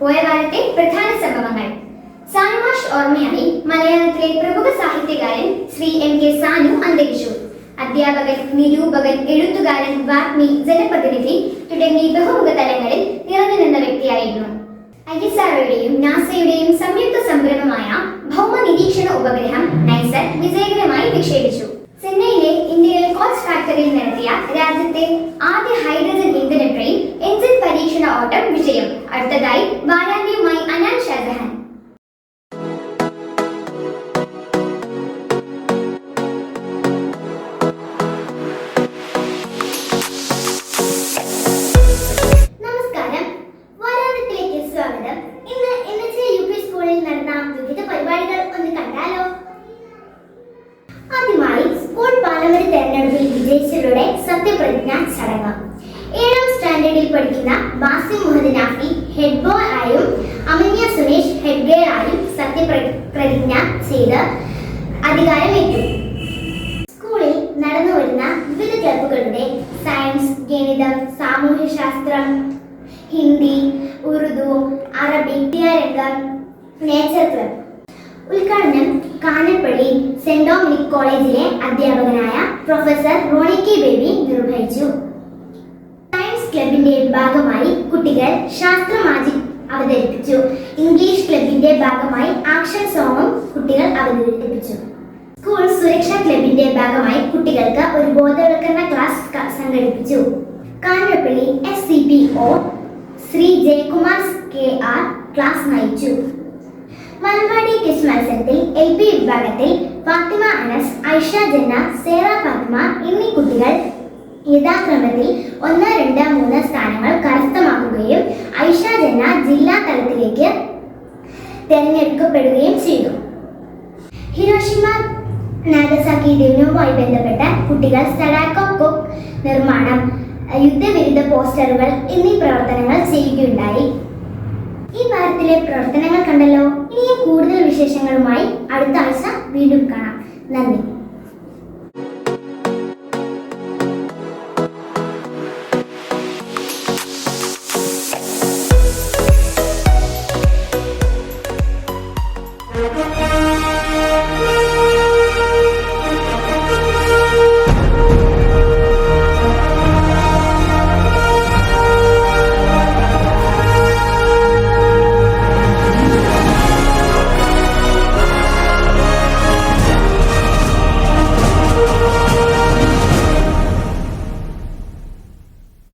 പോയ കാലത്തെ പ്രധാന സംഭവങ്ങൾ. സാനുമാഷ് ഓർമ്മയായി മലയാളത്തിലെ പ്രമുഖ സാഹിത്യകാരൻ ശ്രീ എം കെ സാനു അന്തരിച്ചു. അധ്യാപകൻ നിരൂപകൻ എഴുത്തുകാരൻ വാഗ്മി ജനപ്രതിനിധി തുടങ്ങി ബഹുമുഖ തലങ്ങളിൽ നിറഞ്ഞു നിന്ന വ്യക്തിയായിരുന്നു. ഐ എസ് ആർഒയുടെയും നാസയുടെയും സംയുക്ത സംരംഭമായ ഭൗമ നിരീക്ഷണ ഉപഗ്രഹം നൈസർ വിജയകരമായി വിക്ഷേപിച്ചു. ചെന്നൈയിലെ ഇന്ത്യയിലെ കോച്ച് ഫാക്ടറിയിൽ നടത്തിയ രാജ്യത്തെ ആദ്യ ഹൈഡ്രജൻ ഓട്ടം വിജയം. അടുത്തതായി വാരാന്ത്യവുമായി അനാൻ ഷാജഹാൻ. തെരഞ്ഞെടുപ്പിൽ വിജയിച്ചവരുടെ സത്യപ്രതിജ്ഞ ചടങ്ങ്. ഏഴാം സ്റ്റാൻഡേർഡിൽ പഠിക്കുന്ന ബാസിം മുഹമ്മദ് നാഫി ഹെഡ് ബോയ് ആയും അമന്യ സുനേഷ് ഹെഡ് ഗേൾ ആയും സത്യപ്രതിജ്ഞ ചെയ്ത് അധികാരമേറ്റു. സ്കൂളിൽ നടന്നു വരുന്ന വിവിധ ക്ലബുകളുടെ സയൻസ് ഗണിതം സാമൂഹ്യശാസ്ത്രം ഹിന്ദി ഉറുദു അറബി വിദ്യാരംഗം നേച്ചർ ക്ലബ് ഉദ്ഘാടനം കാനപ്പള്ളി സെന്റ് ഡോമിനിക് കോളേജിലെ അധ്യാപകനായ പ്രൊഫസർ റോണി കെ ബേബി നിർവഹിച്ചു. ക്ലബിന്റെ ഭാഗമായി കുട്ടികൾ ശാസ്ത്ര മാജിക് അവതരിപ്പിച്ചു. ഇംഗ്ലീഷ് ക്ലബിന്റെ ഭാഗമായി ആക്ഷൻ സോങ്ങും കുട്ടികൾ അവതരിപ്പിച്ചു. സ്കൂൾ സുരക്ഷാ ക്ലബിന്റെ ഭാഗമായി കുട്ടികൾക്ക് ഒരു ബോധവൽക്കരണ ക്ലാസ് സംഘടിപ്പിച്ചു. Kanjappally S C P O Shri Jayakumar K R class നയിച്ചു. മലവാടി ക്വിസ് മത്സരത്തിൽ എൽ പി വിഭാഗത്തിൽ ഫാത്തിമ അനസ് ഐഷ ജന്ന സേറ ഫാത്തിമ എന്നീ കുട്ടികൾ യഥാക്രമത്തിൽ ഒന്ന് രണ്ട് മൂന്ന് സ്ഥാനങ്ങൾ കരസ്ഥമാക്കുകയും ഐഷ ജന്ന ജില്ലാ തലത്തിലേക്ക് തിരഞ്ഞെടുക്കപ്പെടുകയും ചെയ്തു. ഹിരോഷിമ നാഗസാക്കി ദിനവുമായി ബന്ധപ്പെട്ട കുട്ടികൾ സഡാക്കോ കുക്ക് നിർമ്മാണം യുദ്ധവിരുദ്ധ പോസ്റ്ററുകൾ എന്നീ പ്രവർത്തനങ്ങൾ ചെയ്യുകയുണ്ടായി. ഈ വാരത്തിലെ പ്രവർത്തനങ്ങൾ കണ്ടല്ലോ. ഇനിയും കൂടുതൽ വിശേഷങ്ങളുമായി അടുത്ത ആഴ്ച വീണ്ടും കാണാം. നന്ദി.